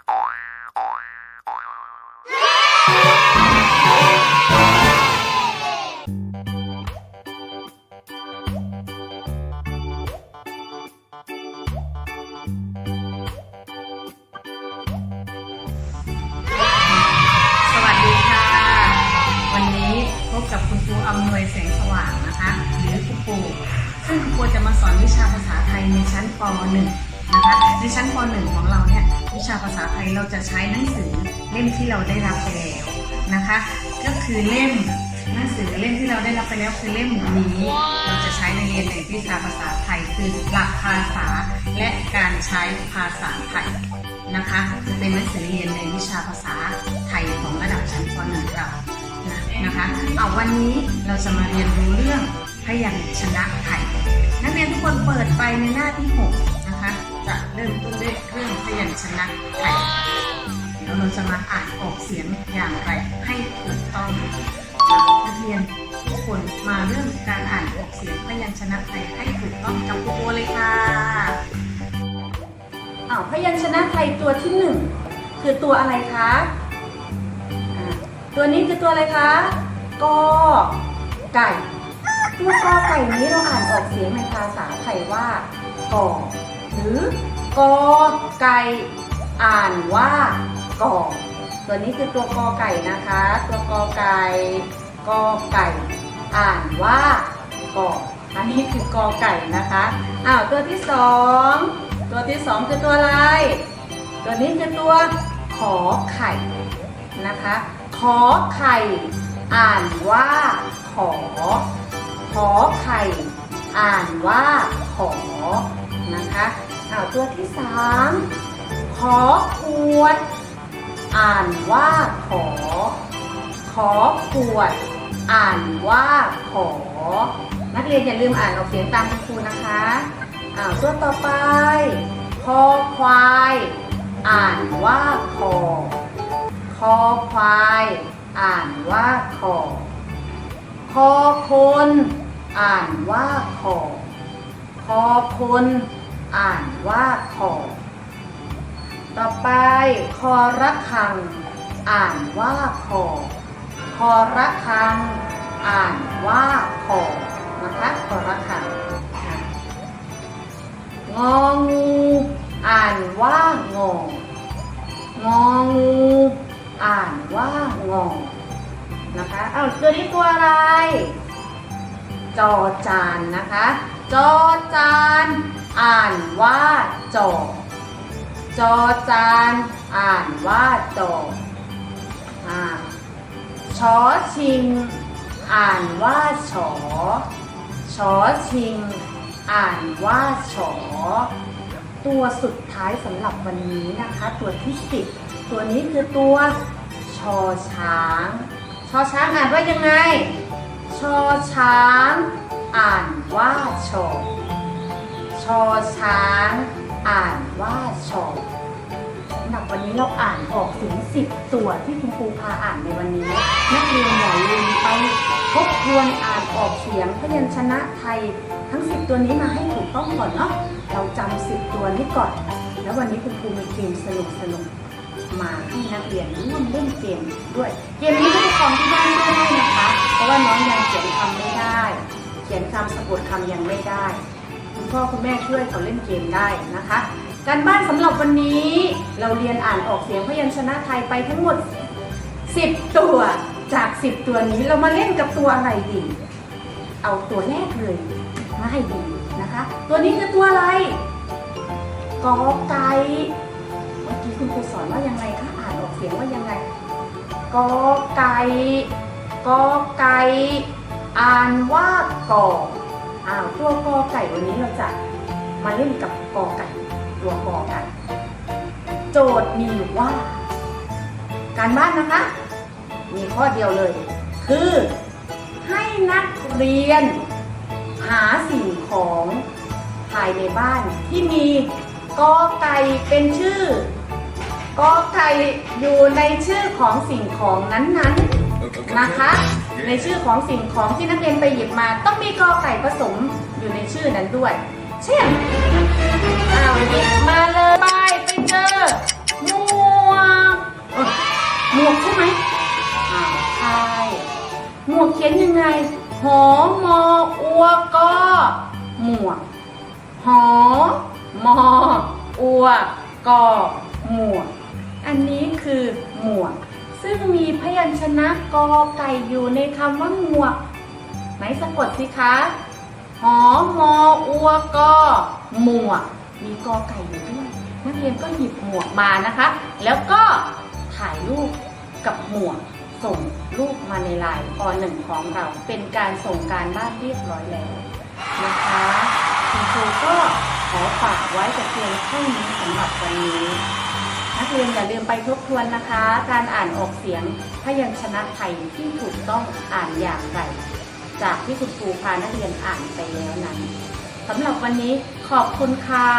สวัสดีค่ะ วันนี้พบกับคุณครูอำนวยแสงสว่างนะคะ หรือครูซึ่งครูจะมาสอนวิชาภาษาไทยในชั้นป .1 นะคะในชั้นป .1 ของเราเนี่ยวิชาภาษาไทยเราจะใช้หนังสือเล่มที่เราได้รับไปแล้วนะคะ ก็คือเล่มหนังสือเล่มที่เราได้รับไปแล้วคือเล่มนี้ เราจะใช้ในเรียนในวิชาภาษาไทยคือหลักภาษาและการใช้ภาษาไทยนะคะจะเป็นหนังสือเรียนในวิชาภาษาไทยของระดับชั้นป .1 เรานะคะเอาวันนี้เราจะมาเรียนรู้เรื่องพยัญชนะไทย นักเรียนทุกคนเปิดไปในหน้าที่ 6 ริ่มต้นด้วยเรื่องพยัญชนะไทยแล้วเราจะมาอ่านออกเสียงอย่างไรให้ถูกต้องนักเรียนทุกคนมาเริ่มการอ่านออกเสียงพยัญชนะไทยให้ถูกต้องกับครูโบเลยค่ะอ้าวพยัญชนะไทยตัวที่หนึ่งคือตัวอะไรคะตัวนี้คือตัวอะไรคะกอไก่ตัวกอไก่นี้เราอ่านออกเสียงในภาษาไทยว่ากอหรือ กอไก่อ่านว่ากอตัวนี้คือตัวกอไก่นะคะ ตัวกอไก่กอไก่ อ่านว่ากออันนี้คือกอไก่นะคะอ้าวตัวที่สองตัวที่สองคือตัวอะไร ตัวนี้คือตัวขอไข่นะคะ ขอไข่ อ่านว่าขอ ขอไข่ อ่านว่าขอนะคะ อาตัวที่สามขอขวด อ่านว่าขอ ขอขวด อ่านว่าขอ นักเรียนอย่าลืมอ่านออกเสียงตามคุณครูนะคะอ้าวตัวต่อไปคอควาย อ่านว่าคอคอควาย อ่านว่าคอคอคน อ่านว่าคอคอคน อ่านว่าคอ ต่อไปคอระคัง อ่านว่าคอ คอระคัง อ่านว่าคอ นะคะคอระคังงองูอ่านว่างองงองูอ่านว่างองนะคะเอาตัวนี้ตัวอะไร จอจานนะคะ จอจาน อ่านว่าจอจอจานอ่านว่าจออ่าชอชิง อ่านว่าฉอชอชิง อ่านว่าฉอตัวสุดท้ายสำหรับวันนี้นะคะ ตัวที่สิบตัวนี้คือตัวชอช้าง ชอช้างอ่านว่ายังไง ชอช้าง อ่านว่าชอ อช้าง อ่านว่าชอสำหรับวันนี้เราอ่านออกถึง 10 ตัวที่คุณครูพาอ่านในวันนี้ นักเรียนอย่าลืมไปทบทวนอ่านออกเสียงพยัญชนะไทยทั้ง 10 ตัวนี้มาให้ถูกต้องก่อนเนาะเราจำ10 ตัวนี้ก่อน แล้ววันนี้คุณครูมีเกมสนุกสนุกๆมาให้นักเรียนร่วมเล่นเกมด้วย เกมนี้ผู้ปกครองที่บ้านก็ได้นะคะ เพราะว่าน้องยังเขียนคำไม่ได้ เขียนคำสะกดคำยังไม่ได้ พ่อคุณแม่ช่วยเขาเล่นเกมได้นะคะ การบ้านสำหรับวันนี้เราเรียนอ่านออกเสียงพยัญชนะไทยไปทั้งหมด 10 ตัวจาก 10 ตัวนี้เรามาเล่นกับตัวอะไรดี เอาตัวแรกเลยมาให้ดีนะคะ ตัวนี้คือตัวอะไรกอไก่เมื่อกี้คุณครูสอนว่ายังไงคะอ่านออกเสียงว่ายังไงกอไก่กอไก่อ่านว่ากอ อ้าวตัวกอไก่วันนี้เราจะมาเล่นกับกอไก่ ตัวกอกันโจทย์มีอยู่ว่า การบ้านนะคะ มีข้อเดียวเลย คือ ให้นักเรียน หาสิ่งของภายในบ้านที่มีกอไก่เป็นชื่อกอไก่อยู่ในชื่อของสิ่งของนั้นๆ นะคะ ในชื่อของสิ่งของที่นักเรียนไปหยิบมา ต้องมีกอไก่ผสมอยู่ในชื่อนั้นด้วย เช่นอ้าวหยิบมาเลยไปไปเจอหมวกหมวกใช่ไหมอ้าวใช่หมวกเขียนยังไงหอมออัวกอหมวกหอมออัวกอหมวก อันนี้คือหมวก ซึ่งมีพยัญชนะกอไก่อยู่ในคำว่าหมวก ไหนสะกดสิคะหอมออัวกอหมวก มีกอไก่อยู่ด้วยนักเรียนก็หยิบหมวกมานะคะ แล้วก็ถ่ายรูปกับหมวกส่งรูปมาในไลน์ปหนึ่งของเรา เป็นการส่งการบ้านเรียบร้อยแล้วนะคะคุณครูก็ขอฝากไว้แต่เพียงเท่านี้สำหรับวันนี้ นักเรียนอย่าลืมไปทบทวนนะคะ การอ่านออกเสียงพยัญชนะไทยที่ถูกต้องอ่านอย่างไร จากที่คุณครูพานักเรียนอ่านไปแล้วนั้นสำหรับวันนี้ขอบคุณค่ะ